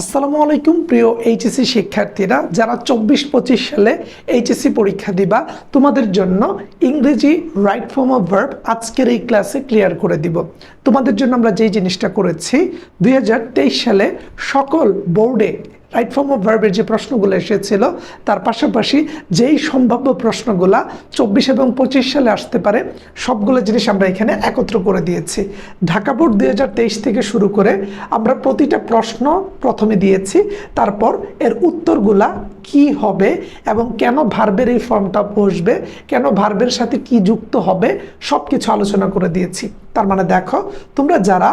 আসসালামু আলাইকুম, প্রিয় এইচএসসি শিক্ষার্থীরা। যারা চব্বিশ পঁচিশ সালে এইচএসসি পরীক্ষা দিবা, তোমাদের জন্য ইংরেজি রাইট ফর্ম অফ ভার্ব আজকের এই ক্লাসে ক্লিয়ার করে দিব। তোমাদের জন্য আমরা যেই জিনিসটা করেছি, দুই হাজার তেইশ সালে সকল বোর্ডে রাইট ফর্ম অফ ভার্বের যে প্রশ্নগুলো এসেছিল, তার পাশাপাশি যেই সম্ভাব্য প্রশ্নগুলা চব্বিশ এবং পঁচিশ সালে আসতে পারে, সবগুলো জিনিস আমরা এখানে একত্র করে দিয়েছি। ঢাকা বোর্ড দু হাজার তেইশ থেকে শুরু করে আমরা প্রতিটা প্রশ্ন প্রথমে দিয়েছি, তারপর এর উত্তরগুলা কি হবে এবং কেন ভার্বের এই ফর্মটা বসবে, কেন ভার্বের সাথে কি যুক্ত হবে সব কিছু আলোচনা করে দিয়েছি। তার মানে দেখো, তোমরা যারা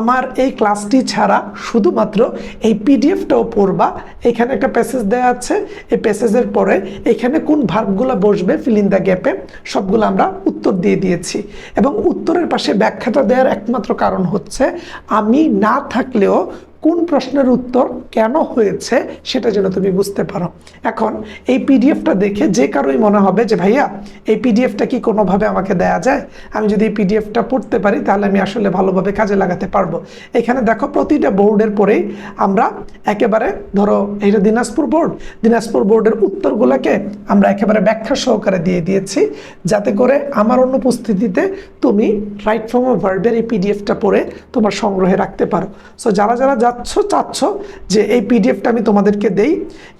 আমার এই ক্লাসটি ছাড়া শুধুমাত্র এই পিডিএফটাও পড়বা, এখানে একটা প্যাসেজ দেওয়া আছে, এই প্যাসেজের পরে এখানে কোন ভার্বগুলো বসবে ফিল দ্য গ্যাপে সবগুলো আমরা উত্তর দিয়ে দিয়েছি। এবং উত্তরের পাশে ব্যাখ্যাটা দেওয়ার একমাত্র কারণ হচ্ছে, আমি না থাকলেও কোন প্রশ্নের উত্তর কেন হয়েছে সেটা যেন তুমি বুঝতে পারো। এখন এই পিডিএফটা দেখে যে কারোই মনে হবে যে, ভাইয়া, এই পিডিএফটা কি কোনোভাবে আমাকে দেয়া যায়? আমি যদি এই পিডিএফটা পড়তে পারি, তাহলে আমি আসলে ভালোভাবে কাজে লাগাতে পারব। এখানে দেখো প্রতিটা বোর্ডের পরেই আমরা একেবারে ধরো এইটা দিনাজপুর বোর্ড। দিনাজপুর বোর্ডের উত্তরগুলোকে আমরা একেবারে ব্যাখ্যা সহকারে দিয়ে দিয়েছি। যাতে করে আমার অনুপস্থিতিতে তুমি রাইট ফর্ম অফ এই পিডিএফটা পড়ে তোমার সংগ্রহে রাখতে পারো। সো যারা যারা যাচ্ছ চাচ্ছ যে এই পিডিএফটা আমি তোমাদেরকে দেই।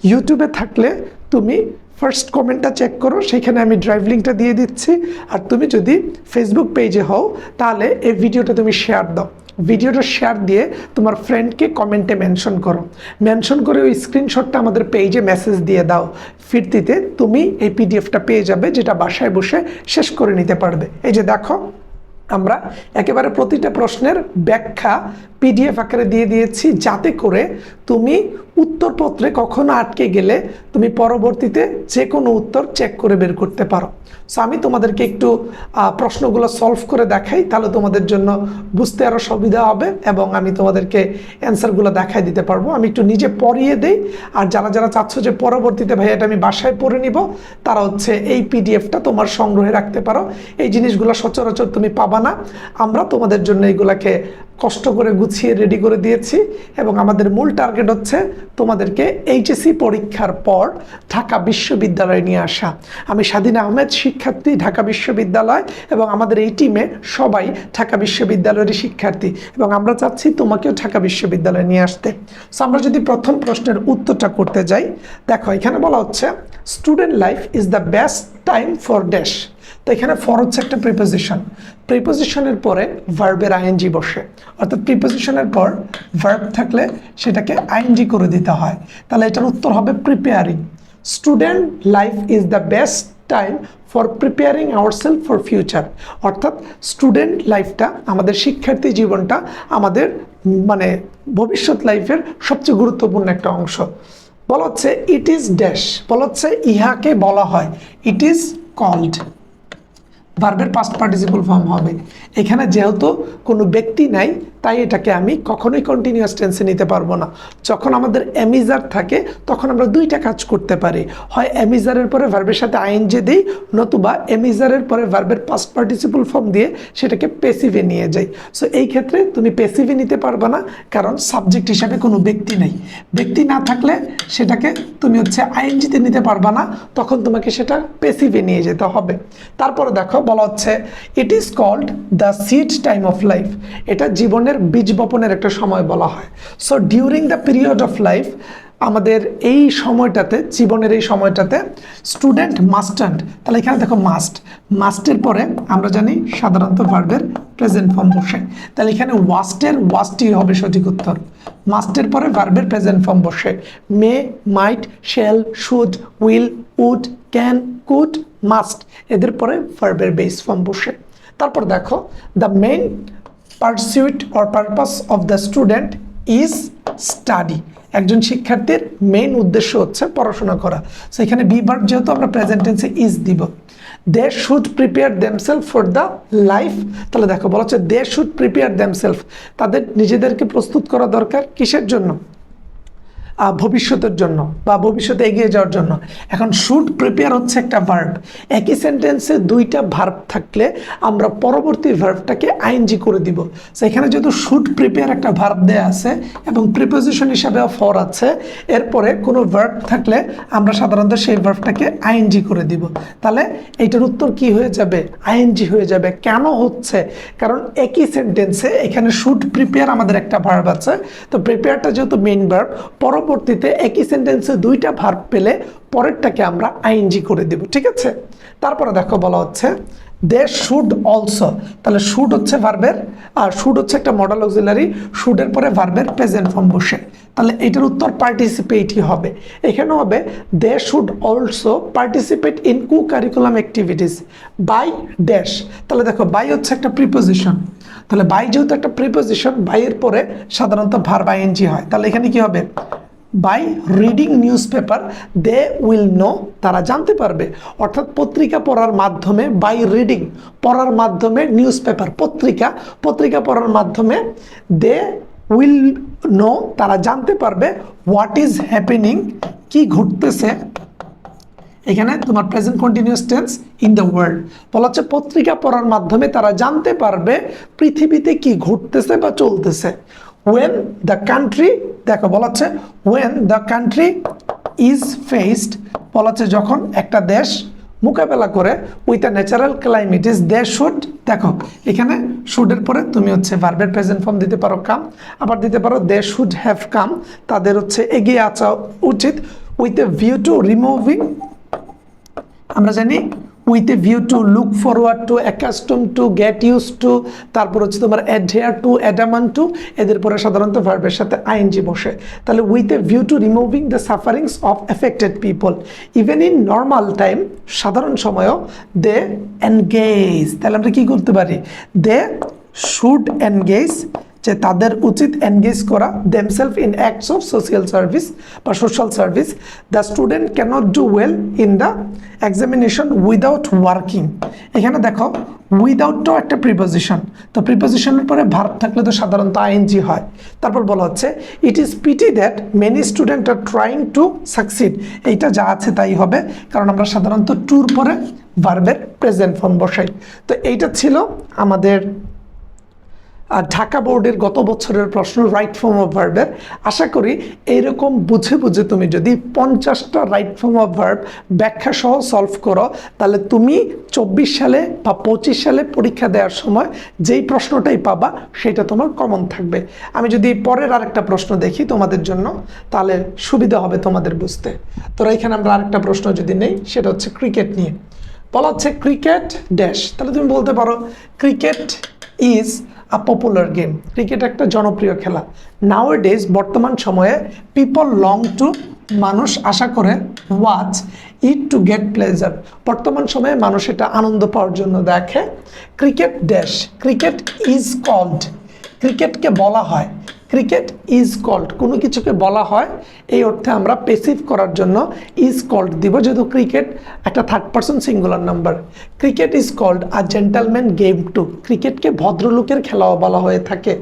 ইউটিউবে থাকলে তুমি ফার্স্ট কমেন্টটা চেক করো, সেখানে আমি ড্রাইভ লিঙ্কটা দিয়ে দিচ্ছি। আর তুমি যদি ফেসবুক পেজে হও, তাহলে এই ভিডিওটা তুমি শেয়ার দাও। ভিডিওটা শেয়ার দিয়ে তোমার ফ্রেন্ডকে কমেন্টে মেনশন করো। মেনশন করে ওই স্ক্রিনশটটা আমাদের পেজে মেসেজ দিয়ে দাও। ফিরতিতে তুমি এই পিডিএফটা পেয়ে যাবে, যেটা বাসায় বসে শেষ করে নিতে পারবে। এই যে দেখো, আমরা একেবারে প্রতিটা প্রশ্নের ব্যাখ্যা পিডিএফ আকারে দিয়ে দিয়েছি যাতে করে তুমি উত্তরপত্রে কখনো আটকে গেলে তুমি পরবর্তীতে যে কোনো উত্তর চেক করে বের করতে পারো। সো আমি তোমাদেরকে একটু প্রশ্নগুলো সলভ করে দেখাই, তাহলে তোমাদের জন্য বুঝতে আরও সুবিধা হবে এবং আমি তোমাদেরকে অ্যান্সারগুলো দেখাই দিতে পারব। আমি একটু নিজে পড়িয়ে দেই, আর যারা যারা চাচ্ছ যে পরবর্তীতে ভাই এটা আমি বাসায় পড়ে নিব, তারা হচ্ছে এই পিডিএফটা তোমার সংগ্রহে রাখতে পারো। এই জিনিসগুলো সচরাচর তুমি পাবা না। আমরা তোমাদের জন্য এইগুলাকে কষ্ট করে গুছিয়ে রেডি করে দিয়েছি এবং আমাদের মূল টার্গেট হচ্ছে তোমাদেরকে এইচএসসি পরীক্ষার পর ঢাকা বিশ্ববিদ্যালয়ে নিয়ে আসা। আমি স্বাধীন আহমেদ, শিক্ষার্থী, ঢাকা বিশ্ববিদ্যালয় এবং আমাদের এই টিমে সবাই ঢাকা বিশ্ববিদ্যালয়ের শিক্ষার্থী এবং আমরা চাচ্ছি তোমাকেও ঢাকা বিশ্ববিদ্যালয়ে নিয়ে আসতে। সো আমরা যদি প্রথম প্রশ্নের উত্তরটা করতে যাই, দেখো এখানে বলা হচ্ছে student life is the best time for dash তো এখানে ফর হচ্ছে একটা প্রিপোজিশন প্রিপোজিশনের পরে ভার্বের আইএনজি বসে। অর্থাৎ প্রিপোজিশনের পর ভার্ব থাকলে সেটাকে আইএনজি করে দিতে হয়। তাহলে এটার উত্তর হবে preparing student life is the best time for preparing our self for future অর্থাৎ স্টুডেন্ট লাইফটা আমাদের শিক্ষার্থী জীবনটা আমাদের মানে ভবিষ্যৎ লাইফের সবচেয়ে গুরুত্বপূর্ণ একটা অংশ। বলা হচ্ছে ইট ইজ ড্যাশ বলা হচ্ছে, ইহাকে বলা হয়। ইট ইজ কল্ড ভার্বের পাস্ট পার্টিসিপল ফর্ম হবে। এখানে যেহেতু কোনো ব্যক্তি নাই, তাই এটাকে আমি কখনোই কন্টিনিউয়াস টেন্সে নিতে পারব না। যখন আমাদের অ্যামিজার থাকে, তখন আমরা দুইটা কাজ করতে পারি। হয় অ্যামিজারের পরে ভার্বের সাথে আইনজে দিই, নতুবা অ্যামিজারের পরে ভার্বের পাস্ট পার্টিসিপল ফর্ম দিয়ে সেটাকে পেসিভে নিয়ে যাই। সো এই ক্ষেত্রে তুমি পেসিভে নিতে পারবে না, কারণ সাবজেক্ট হিসাবে কোনো ব্যক্তি নেই। ব্যক্তি না থাকলে সেটাকে তুমি হচ্ছে আইএনজিতে নিতে পারবা না, তখন তোমাকে সেটা পেসিভে নিয়ে যেতে হবে। তারপরে দেখো বলা হচ্ছে it is called the seed time of life এটা জীবনের বীজ বপনের একটা সময় বলা হয়। So during the period of life আমাদের এই সময়টাতে, জীবনের এই সময়টাতে স্টুডেন্ট মাস্টান্ট তাহলে এখানে দেখো মাস্ট মাস্টের পরে আমরা জানি সাধারণত ভার্বের প্রেজেন্ট ফর্ম বসে। তাহলে এখানে ওয়াস্টের ওয়াস্টই হবে সঠিক উত্তর। মাস্টের পরে ভার্বের প্রেজেন্ট ফর্ম বসে। May might shall should will would can could must এদের পরে ভার্বের বেস ফর্ম বসে। তারপর দেখো the main pursuit or purpose of the student is study একজন শিক্ষার্থীর মেইন উদ্দেশ্য হচ্ছে পড়াশোনা করা। সো এখানে বি ভার্ব যেহেতু আমরা প্রেজেন্ট টেন্সে ইজ দিব। They should prepare themselves for the life তাহলে দেখো, বলা হচ্ছে দে শুড প্রিপেয়ার দেমসেলফ তাদের নিজেদেরকে প্রস্তুত করা দরকার কিসের জন্য? ভবিষ্যতের জন্য বা ভবিষ্যতে এগিয়ে যাওয়ার জন্য। এখন শুড প্রিপেয়ার হচ্ছে একটা ভার্ব একই সেন্টেন্সে দুইটা ভার্ব থাকলে আমরা পরবর্তী ভার্বটাকে আইএনজি করে দিব। So, এখানে যেহেতু শুড প্রিপেয়ার একটা ভার্ব দেয়া আছে এবং প্রিপোজিশন হিসাবে ফর আছে এরপরে কোনো ভার্ব থাকলে আমরা সাধারণত সেই ভার্বটাকে আইএনজি করে দিব। তাহলে এইটার উত্তর কি হয়ে যাবে? আইএনজি হয়ে যাবে। কেন হচ্ছে? কারণ একই সেন্টেন্সে এখানে শুড প্রিপেয়ার আমাদের একটা ভার্ব আছে। তো প্রিপেয়ারটা যেহেতু মেইন ভার্ব পরবর্তীতে একই সেন্টেন্সে দুইটা ভার্ব পেলে পরেরটাকে আমরা আইএনজি করে দিব, ঠিক আছে? তারপরে দেখো বলা হচ্ছে দে শুড অলসো তাহলে শুড হচ্ছে ভার্বের আর শুড হচ্ছে একটা মডেল অক্সিলারি শুডের পরে ভার্বের প্রেজেন্ট ফর্ম বসে। তাহলে এটার উত্তর পার্টিসিপেটই হবে। এখানে হবে they should also participate in cocurricular activities by dash তাহলে দেখো বাই হচ্ছে একটা প্রিপোজিশন তাহলে বাই যেহেতু একটা প্রিপোজিশন বাইয়ের পরে সাধারণত ভার্ব আইএনজি হয়। তাহলে এখানে কি হবে? By reading newspaper they will know তারা জানতে পারবে। অর্থাৎ পত্রিকা পড়ার মাধ্যমে বাই রিডিং পড়ার মাধ্যমে নিউজ পেপার পত্রিকা পত্রিকা পড়ার মাধ্যমে দে উইল নো তারা জানতে পারবে হোয়াট ইজ হ্যাপেনিং কি ঘটতেছে। এখানে তোমার present continuous tense in the world বলা হচ্ছে পত্রিকা পড়ার মাধ্যমে তারা জানতে পারবে পৃথিবীতে কি ঘটতেছে বা চলতেছে। ওয়েন দ্য কান্ট্রি দেখো বলা হচ্ছে when the country is faced বলা হচ্ছে যখন একটা দেশ মোকাবেলা করে with a natural climate is they should দেখো, এখানে শুডের পরে তুমি হচ্ছে ভার্বের প্রেজেন্ট ফর্ম দিতে পারো কাম আবার দিতে পারো দে শুড হ্যাভ কাম তাদের হচ্ছে এগিয়ে আসা উচিত with a view to removing আমরা জানি with a view to look forward to accustom to get use to তারপর হচ্ছে তোমার অ্যাডহেয়ার টু অ্যাডামান টু এদের পরে সাধারণত ভার্বের সাথে আইএনজি বসে। তাহলে with a view to removing the sufferings of affected people even in normal time সাধারণ সময়ও দে এনগেজ তাহলে আমরা কী করতে পারি? দে শুড এনগেজ যে তাদের উচিত এনগেজ করা themselves in acts of social service বা social service the student can't do well in the examination without working এখানে দেখো উইদাউটটাও একটা প্রিপোজিশন তো প্রিপোজিশনের পরে ভার্ব থাকলে তো সাধারণত আইএনজি হয়। তারপর বলা হচ্ছে it is pity that many student are trying to succeed এইটা যা আছে তাই হবে, কারণ আমরা সাধারণত ট্যুর পরে ভার্বের প্রেজেন্ট ফর্ম বসাই। তো এইটা ছিল আমাদের ঢাকা বোর্ডের গত বছরের প্রশ্ন রাইট ফর্ম অফ ভার্বের আশা করি এইরকম বুঝে বুঝে তুমি যদি পঞ্চাশটা রাইট ফর্ম অফ ভার্ব ব্যাখ্যা সহ সলভ করো, তাহলে তুমি চব্বিশ সালে বা পঁচিশ সালে পরীক্ষা দেওয়ার সময় যেই প্রশ্নটাই পাবা, সেটা তোমার কমন থাকবে। আমি যদি পরের আরেকটা প্রশ্ন দেখি তোমাদের জন্য, তাহলে সুবিধা হবে তোমাদের বুঝতে। তোরা এখানে আমরা আরেকটা প্রশ্ন যদি নেই, সেটা হচ্ছে ক্রিকেট নিয়ে। বলা হচ্ছে ক্রিকেট ড্যাশ তাহলে তুমি বলতে পারো cricket is a popular game cricket একটা জনপ্রিয় খেলা। নাও ডেজ বর্তমান সময়ে পিপল লং টু মানুষ আশা করে watch it to get pleasure বর্তমান সময়ে, মানুষ এটা আনন্দ পাওয়ার জন্য দেখে। Cricket dash cricket is called ক্রিকেটকে বলা হয়। ক্রিকেট ইজ কল্ড কোনো কিছুকে বলা হয়, এই অর্থে আমরা পেসিভ করার জন্য ইজ কল্ড দিব, যেহেতু ক্রিকেট একটা third person singular number cricket is called a gentleman game too ক্রিকেটকে ভদ্রলোকের খেলাও বলা হয়ে থাকে।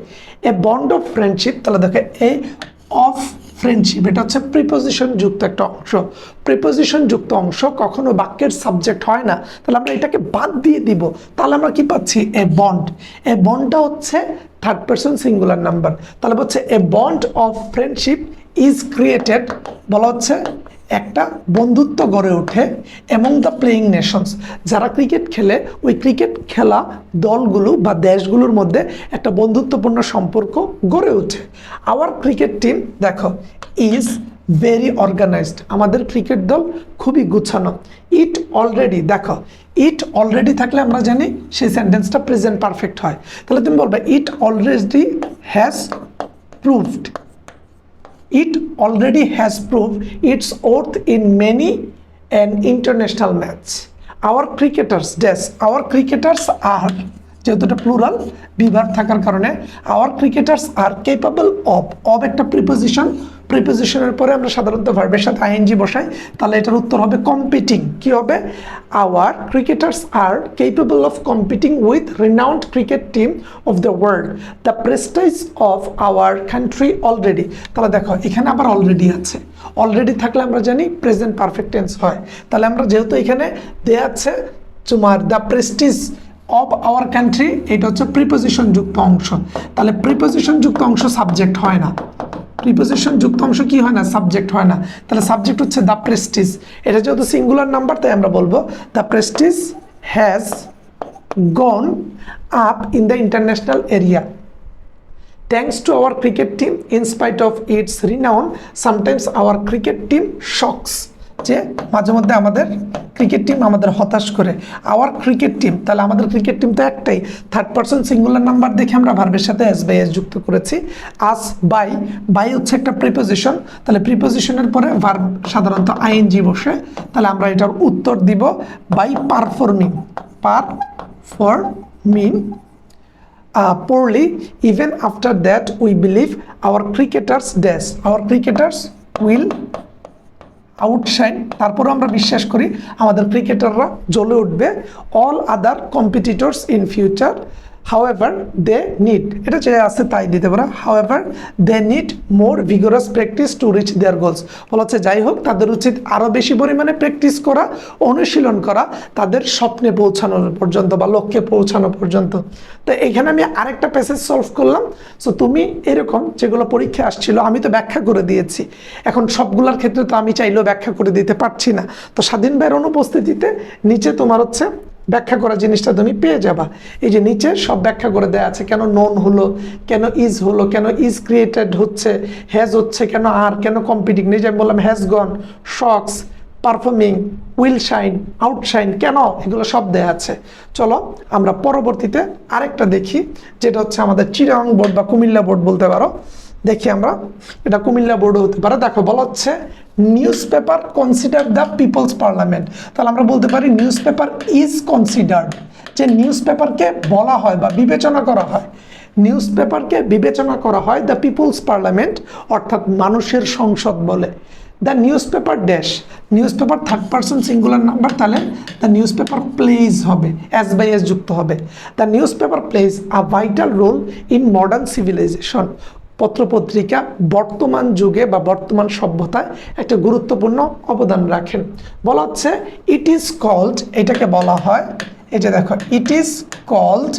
এ বন্ড অফ ফ্রেন্ডশিপ তাহলে দেখো এ অফ ফ্রেন্ডশিপ এটা হচ্ছে প্রিপোজিশন যুক্ত একটা অংশ। প্রিপোজিশন যুক্ত অংশ কখনো বাক্যের সাবজেক্ট হয় না, তাহলে আমরা এটাকে বাদ দিয়ে দিব। তাহলে আমরা কি পাচ্ছি? এ বন্ড এ বন্ডটা হচ্ছে থার্ড পার্সন সিঙ্গুলার নাম্বার তাহলে হচ্ছে a bond of friendship is created বলা হচ্ছে একটা বন্ধুত্ব গড়ে ওঠে এমং দ্য প্লেয়িং নেশনস যারা ক্রিকেট খেলে, ওই ক্রিকেট খেলা দলগুলো বা দেশগুলোর মধ্যে একটা বন্ধুত্বপূর্ণ সম্পর্ক গড়ে ওঠে। আওয়ার ক্রিকেট টিম দেখো ইজ ভেরি অর্গানাইজড আমাদের ক্রিকেট দল খুবই গুছানো। ইট অলরেডি দেখো ইট অলরেডি থাকলে আমরা জানি সেই সেন্টেন্সটা প্রেজেন্ট পারফেক্ট হয়। তাহলে তুমি বলবে it already has proved it already has proved its worth in many an international match. Our cricketers, yes, our cricketers are যেহেতু এটা প্লুরাল বিভার থাকার কারণে our cricketers are capable of of একটা প্রিপোজিশন প্রিপোজিশনের পরে আমরা সাধারণত ভার্বের সাথে আইএনজি বসাই, তাহলে এটার উত্তর হবে কম্পিটিং কি হবে? Our cricketers are capable of competing with renowned cricket team of the world the prestige of our country already তাহলে দেখো, এখানে আবার অলরেডি আছে। অলরেডি থাকলে আমরা জানি প্রেজেন্ট পারফেক্ট টেন্স হয়। তাহলে আমরা যেহেতু এখানে দেয়া আছে, তোমার the prestige of our country এটা হচ্ছে প্রিপোজিশন যুক্ত অংশ। তাহলে প্রিপোজিশন যুক্ত অংশ সাবজেক্ট হয় না। প্রিপোজিশন যুক্ত অংশ কি হয় না? সাবজেক্ট হয় না। তাহলে সাবজেক্ট হচ্ছে দ্য প্রেস্টিজ এটা যেহেতু সিঙ্গুলার নাম্বার তাই আমরা বলব the prestige has gone up in the international area to our cricket team, in spite of its renown, sometimes our cricket team shocks যে মাঝে মধ্যে আমাদের ক্রিকেট টিম আমাদের হতাশ করে আওয়ার ক্রিকেট টিম তাহলে আমাদের ক্রিকেট টিম তো একটাই থার্ড পার্সন সিঙ্গুলার নাম্বার দেখে আমরা ভার্বের সাথে এস বাই এস যুক্ত করেছি আস বাই বাই হচ্ছে একটা প্রিপোজিশন তাহলে প্রিপোজিশনের পরে ভার্ব সাধারণত আইএনজি বসে তাহলে আমরা এটার উত্তর দিব by performing performance poorly. Even after that, we believe our cricketers dash. Our cricketers will outshine তারপরে আমরা বিশ্বাস করি আমাদের ক্রিকেটাররা জ্বলে উঠবে। All other competitors in future however they need এটা যে আছে তাই দিতে পারে। However they need more vigorous practice to reach their goals বলা হচ্ছে যাই হোক, তাদের উচিত আরও বেশি পরিমাণে প্র্যাকটিস করা, অনুশীলন করা, তাদের স্বপ্নে পৌঁছানোর পর্যন্ত বা লক্ষ্যে পৌঁছানো পর্যন্ত। তো এখানে আমি আরেকটা প্যাসেজ সলভ করলাম। সো তুমি এরকম যেগুলো পরীক্ষা আসছিল, আমি তো ব্যাখ্যা করে দিয়েছি। এখন সবগুলোর ক্ষেত্রে তো আমি চাইলেও ব্যাখ্যা করে দিতে পারছি না। তো স্বাধীন ভাইয়ের অনুপস্থিতিতে নিচে তোমার হচ্ছে ব্যাখ্যা করা জিনিসটা তুমি পেয়ে যাবা। এই যে নিচে সব ব্যাখ্যা করে দেওয়া আছে, কেন নন হলো, কেন ইজ হলো, কেন ইজ ক্রিয়েটেড হচ্ছে হ্যাজ হচ্ছে, কেন আর কেন কম্পিটিং নিজে আমি বললাম has gone shocks performing will shine outshine কেন? এগুলো সব দেয়া আছে। চলো আমরা পরবর্তীতে আরেকটা দেখি, যেটা হচ্ছে আমাদের চিরাং বোর্ড বা কুমিল্লা বোর্ড বলতে পারো। দেখি আমরা, এটা কুমিল্লা বোর্ডও হতে পারে। দেখো, বলা হচ্ছে newspaper consider the people's parliament তাহলে আমরা বলতে পারি নিউজ পেপার ইজ কনসিডার্ড যে নিউজ পেপারকে বলা হয় বা বিবেচনা করা হয় নিউজ পেপারকে বিবেচনা করা হয় দ্য পিপলস পার্লামেন্ট অর্থাৎ মানুষের সংসদ বলে। The newspaper dash newspaper third person singular number তাহলে দ্য নিউজ পেপার প্লেজ হবে অ্যাজ বাই এস যুক্ত হবে। The newspaper plays a vital role in modern civilisation পত্রপত্রিকা বর্তমান যুগে বা বর্তমান সভ্যতায় একটা গুরুত্বপূর্ণ অবদান রাখেন। বলা হচ্ছে ইট ইজ কল্ড এটাকে বলা হয় এটা দেখো it is called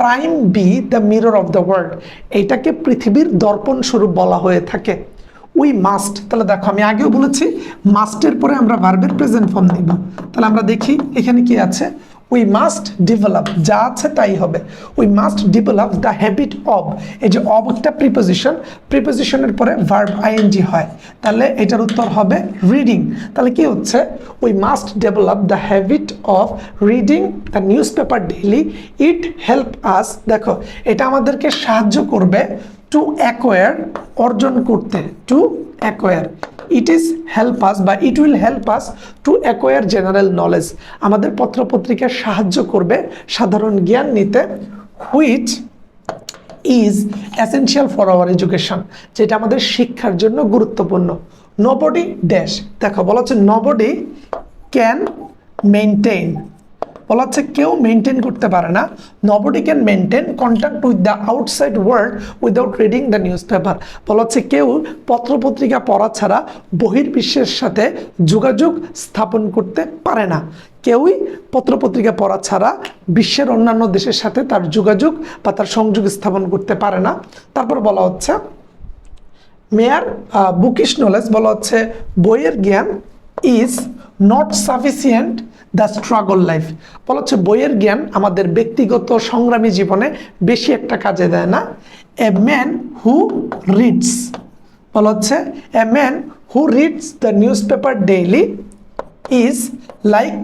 prime be the mirror of the world এটাকে পৃথিবীর দর্পণ স্বরূপ বলা হয়ে থাকে। উই মাস্ট তাহলে দেখো, আমি আগেও বলেছি মাস্টের পরে আমরা ভার্বের প্রেজেন্ট ফর্ম নিব। তাহলে আমরা দেখি, এখানে কি আছে? উই মাস্ট ডেভেলপ যা আছে তাই হবে। We must develop the habit of এই যে অব একটা প্রিপোজিশন প্রিপোজিশনের পরে ভার্ব আইএনজি হয়। তাহলে এটার উত্তর হবে রিডিং তাহলে কি হচ্ছে? We must develop the habit of reading the newspaper daily it help us দেখো, এটা আমাদেরকে সাহায্য করবে টু অ্যাকোয়ার অর্জন করতে। To acquire it is help us বা it will help us to acquire general knowledge আমাদের পত্রপত্রিকা সাহায্য করবে সাধারণ জ্ঞান নিতে which is essential for our education যেটা আমাদের শিক্ষার জন্য গুরুত্বপূর্ণ। নবডি ড্যাশ দেখো, বলা হচ্ছে নবডি ক্যান মেনটেন বলা হচ্ছে কেউ মেনটেন করতে পারে না। Nobody can maintain contact with the outside world without reading the newspaper বলা হচ্ছে কেউ পত্রপত্রিকা পড়া ছাড়া বহির্বিশ্বের সাথে যোগাযোগ স্থাপন করতে পারে না। কেউই পত্রপত্রিকা পড়া ছাড়া বিশ্বের অন্যান্য দেশের সাথে তার যোগাযোগ বা তার সংযোগ স্থাপন করতে পারে না। তারপর বলা হচ্ছে, মেয়ার বুকিশ নলেজ বলা হচ্ছে, বইয়ের জ্ঞান is not sufficient the struggle life. বলা হচ্ছে বইয়ের জ্ঞান আমাদের ব্যক্তিগত সংগ্রামী জীবনে বেশি একটা কাজে দেয় না। এ ম্যান হু রিডস বলা হচ্ছে a man who reads the newspaper daily is like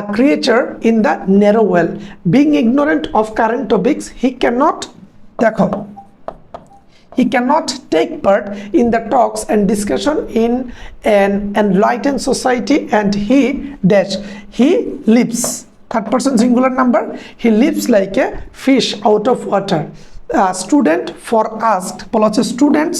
a creature in the narrow well. Being ignorant of current topics, he cannot, দেখো he cannot take part in the talks and discussion in an enlightened society and he dash he lives third person singular number he lives like a fish out of water student for asked বলা হচ্ছে students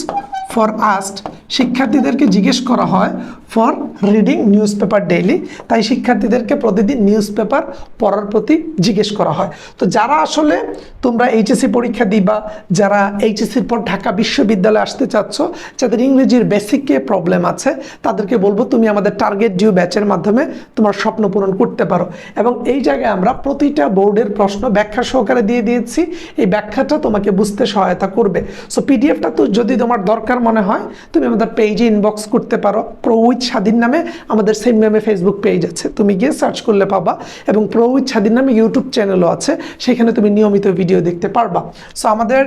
for asked শিক্ষার্থীদেরকে জিজ্ঞেস করা হয় for reading newspaper daily. তাই শিক্ষার্থীদেরকে প্রতিদিন news paper পড়ার প্রতি জিজ্ঞেস করা হয়। তো যারা আসলে তোমরা এইচএসসি পরীক্ষা দিবা, যারা এইচএসসির পর ঢাকা বিশ্ববিদ্যালয়ে আসতে চাচ্ছ, যাদের ইংরেজির বেসিকে প্রবলেম আছে, তাদেরকে বলব তুমি আমাদের টার্গেট ডিউ ব্যাচের মাধ্যমে তোমার স্বপ্ন পূরণ করতে পারো। এবং এই জায়গায় আমরা প্রতিটা বোর্ডের প্রশ্ন ব্যাখ্যা সহকারে দিয়ে দিয়েছি। এই ব্যাখ্যাটা তোমাকে বুঝতে সহায়তা করবে। সো পিডিএফটা তো যদি তোমার দরকার মনে হয়, তুমি আমাদের পেজে ইনবক্স করতে পারো। প্রো উইথ স্বাধীন নামে আমাদের সেম নামে ফেসবুক পেজ আছে। তুমি গিয়ে সার্চ করলে পাবা এবং প্রো উইথ স্বাধীন নামে ইউটিউব চ্যানেলও আছে। সেখানে তুমি নিয়মিত ভিডিও দেখতে পারবা। সো আমাদের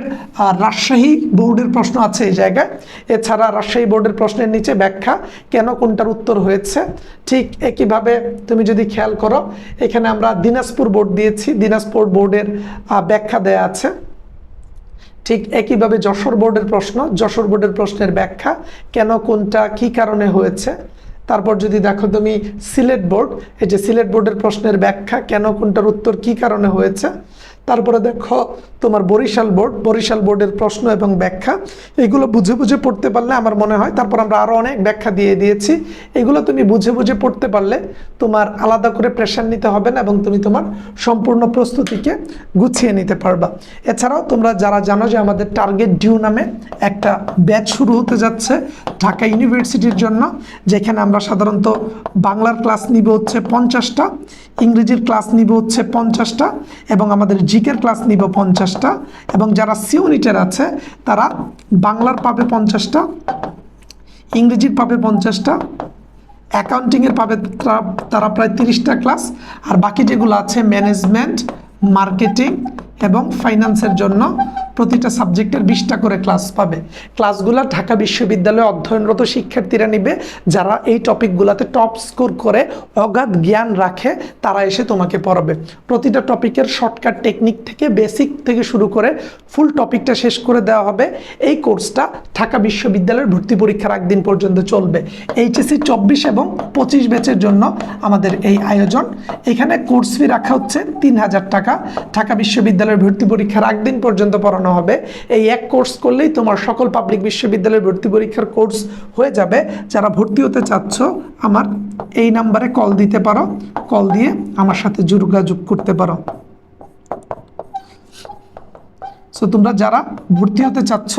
রাজশাহী বোর্ডের প্রশ্ন আছে এই জায়গায়। এছাড়া রাজশাহী বোর্ডের প্রশ্নের নিচে ব্যাখ্যা কেন কোনটার উত্তর হয়েছে? ঠিক একইভাবে তুমি যদি খেয়াল করো, এখানে আমরা দিনাজপুর বোর্ড দিয়েছি। দিনাজপুর বোর্ডের ব্যাখ্যা দেয়া আছে। ঠিক একইভাবে যশোর বোর্ডের প্রশ্ন, যশোর বোর্ডের প্রশ্নের ব্যাখ্যা, কেন, কোনটা, কি কারণে হয়েছে? তারপর যদি দেখো তুমি সিলেট বোর্ড, এই যে সিলেট বোর্ডের প্রশ্নের ব্যাখ্যা, কেন, কোনটার উত্তর, কি কারণে হয়েছে? তারপরে দেখো তোমার বরিশাল বোর্ড, বরিশাল বোর্ডের প্রশ্ন এবং ব্যাখ্যা। এগুলো বুঝে বুঝে পড়তে পারলে আমার মনে হয়, তারপর আমরা আরও অনেক ব্যাখ্যা দিয়ে দিয়েছি। এগুলো তুমি বুঝে বুঝে পড়তে পারলে তোমার আলাদা করে প্রেশার নিতে হবে না এবং তুমি তোমার সম্পূর্ণ প্রস্তুতিকে গুছিয়ে নিতে পারবা। এছাড়াও তোমরা যারা জানো যে আমাদের টার্গেট ডিউ নামে একটা ব্যাচ শুরু হতে যাচ্ছে ঢাকা ইউনিভার্সিটির জন্য, যেখানে আমরা সাধারণত বাংলার ক্লাস নিব হচ্ছে পঞ্চাশটা, ইংরেজির ক্লাস নিব হচ্ছে পঞ্চাশটা এবং আমাদের জিকের ক্লাস নিব পঞ্চাশটা, এবং যারা সি ইউনিটের আছে, তারা বাংলার পাবে পঞ্চাশটা, ইংরেজির পাবে পঞ্চাশটা, অ্যাকাউন্টিংয়ের পাবে তারা- প্রায় তিরিশটা ক্লাস, আর বাকি যেগুলো আছে ম্যানেজমেন্ট, মার্কেটিং এবং ফাইন্যান্সের জন্য প্রতিটা সাবজেক্টের বিশটা করে ক্লাস পাবে। ক্লাসগুলো ঢাকা বিশ্ববিদ্যালয়ে অধ্যয়নরত শিক্ষার্থীরা নিবে, যারা এই টপিকগুলোতে টপ স্কোর করে অগাধ জ্ঞান রাখে, তারা এসে তোমাকে পড়াবে। প্রতিটা টপিকের শর্টকাট টেকনিক থেকে, বেসিক থেকে শুরু করে ফুল টপিকটা শেষ করে দেওয়া হবে। এই কোর্সটা ঢাকা বিশ্ববিদ্যালয়ের ভর্তি পরীক্ষার একদিন পর্যন্ত চলবে। এইচএসসি চব্বিশ এবং পঁচিশ ব্যাচের জন্য আমাদের এই আয়োজন। এখানে কোর্স ফি রাখা হচ্ছে তিন হাজার টাকা। ঢাকা বিশ্ববিদ্যালয়ের ভর্তি পরীক্ষার একদিন পর্যন্ত পড়ানো হবে। এই এক কোর্স করলেই তোমার সকল পাবলিক বিশ্ববিদ্যালয়ের ভর্তি পরীক্ষার কোর্স হয়ে যাবে। যারা ভর্তি হতে চাচ্ছ, আমার এই নাম্বারে কল দিতে পারো। কল দিয়ে আমার সাথে যোগাযোগ করতে পারো। সো তোমরা যারা ভর্তি হতে চাচ্ছ,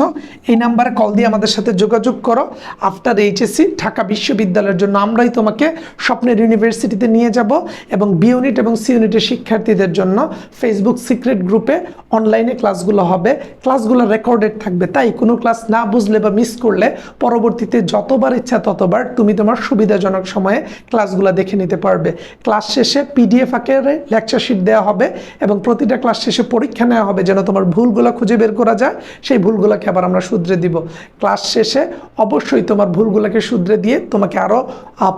এই নাম্বারে কল দিয়ে আমাদের সাথে যোগাযোগ করো। আফটার এইচএসসি ঢাকা বিশ্ববিদ্যালয়ের জন্য আমরাই তোমাকে স্বপ্নের ইউনিভার্সিটিতে নিয়ে যাব এবং বি ইউনিট এবং সি ইউনিটের শিক্ষার্থীদের জন্য ফেসবুক সিক্রেট গ্রুপে অনলাইনে ক্লাসগুলো হবে। ক্লাসগুলো রেকর্ডেড থাকবে। তাই কোনো ক্লাস না বুঝলে বা মিস করলে পরবর্তীতে যতবার ইচ্ছা ততবার তুমি তোমার সুবিধাজনক সময়ে ক্লাসগুলো দেখে নিতে পারবে। ক্লাস শেষে পিডিএফ আকারে লেকচার শিট দেওয়া হবে এবং প্রতিটা ক্লাস শেষে পরীক্ষা নেওয়া হবে যেন তোমার ভুলগুলো খুঁজে বের করা যায়, সেই ভুলগুলোকে আবার আমরা শুধরে দিব। ক্লাস শেষে অবশ্যই তোমার ভুলগুলোকে শুধরে দিয়ে তোমাকে আরও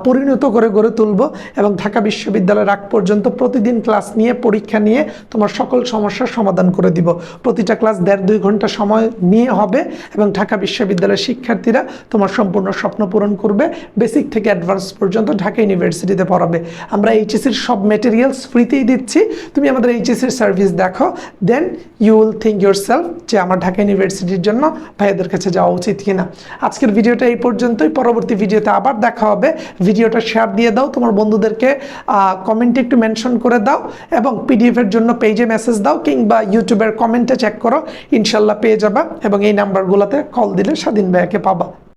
পরিণত করে গড়ে তুলব এবং ঢাকা বিশ্ববিদ্যালয়ের আগ পর্যন্ত প্রতিদিন ক্লাস নিয়ে, পরীক্ষা নিয়ে তোমার সকল সমস্যার সমাধান করে দিব। প্রতিটা ক্লাস দেড় দুই ঘণ্টা সময় নিয়ে হবে এবং ঢাকা বিশ্ববিদ্যালয়ের শিক্ষার্থীরা তোমার সম্পূর্ণ স্বপ্ন পূরণ করবে, বেসিক থেকে অ্যাডভান্স পর্যন্ত ঢাকা ইউনিভার্সিটিতে পড়াবে। আমরা এইচএসির সব মেটেরিয়ালস ফ্রিতেই দিচ্ছি। তুমি আমাদের এইচএসির সার্ভিস দেখো then you will think your self যে আমার ঢাকা ইউনিভার্সিটির জন্য ভাইয়াদের কাছে যাওয়া উচিত কিনা। আজকের ভিডিওটা এই পর্যন্তই। পরবর্তী ভিডিওতে আবার দেখা হবে। ভিডিওটা শেয়ার দিয়ে দাও। তোমার বন্ধুদেরকে কমেন্টে একটু মেনশন করে দাও এবং পিডিএফের জন্য পেজে মেসেজ দাও কিংবা ইউটিউবের কমেন্টে চেক করো। ইনশাল্লাহ পেয়ে যাবা এবং এই নাম্বারগুলোতে কল দিলে স্বাধীন ভাইয়াকে পাবা।